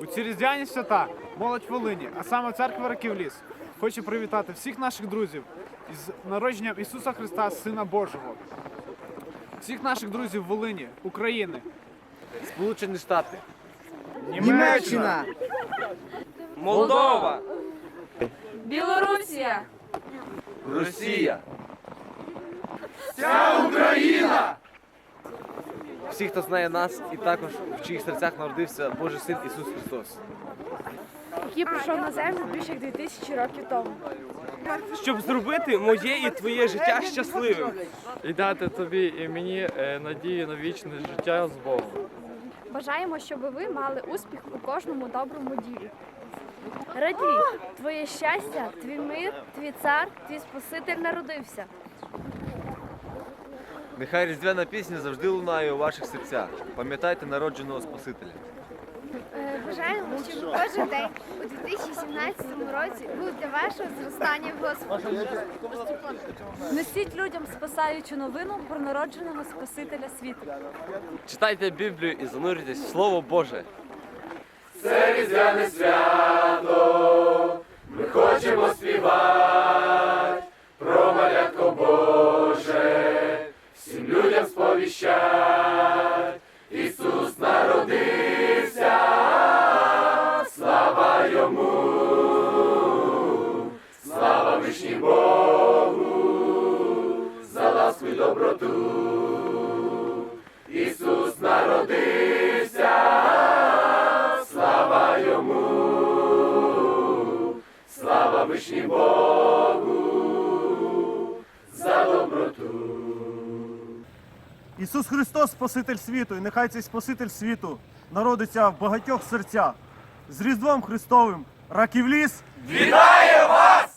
У ці різдвяні свята молодь Волині, а саме церква Раківліс, хоче привітати всіх наших друзів із народженням Ісуса Христа, Сина Божого. Всіх наших друзів Волині, України, Сполучені Штати, Німеччина, Молдова, Білорусія, Росія. Всі, хто знає нас, і також в чиїх серцях народився Божий син Ісус Христос. який прийшов на землю більше як 2000 років тому. щоб зробити моє і твоє життя щасливим. і дати тобі і мені е, надію на вічне життя з Богом. Бажаємо, щоб ви мали успіх у кожному доброму ділі. Радій, твоє щастя, твій мир, твій цар, твій Спаситель народився. Нехай різдвяна пісня завжди лунає у ваших серцях. Пам'ятайте народженого Спасителя. Е, Бажаємо, щоб кожен день у 2017 році був для вашого зростання в Господі. Несіть людям спасаючу новину про народженого Спасителя світу. Читайте Біблію і занурюйтесь в Слово Боже. Ісус народився, слава Йому, слава Бишім. За доброту. Ісус Христос Спаситель світу, і нехай цей Спаситель світу народиться в багатьох серцях. З Різдвом Христовим Раківліс Вітає вас!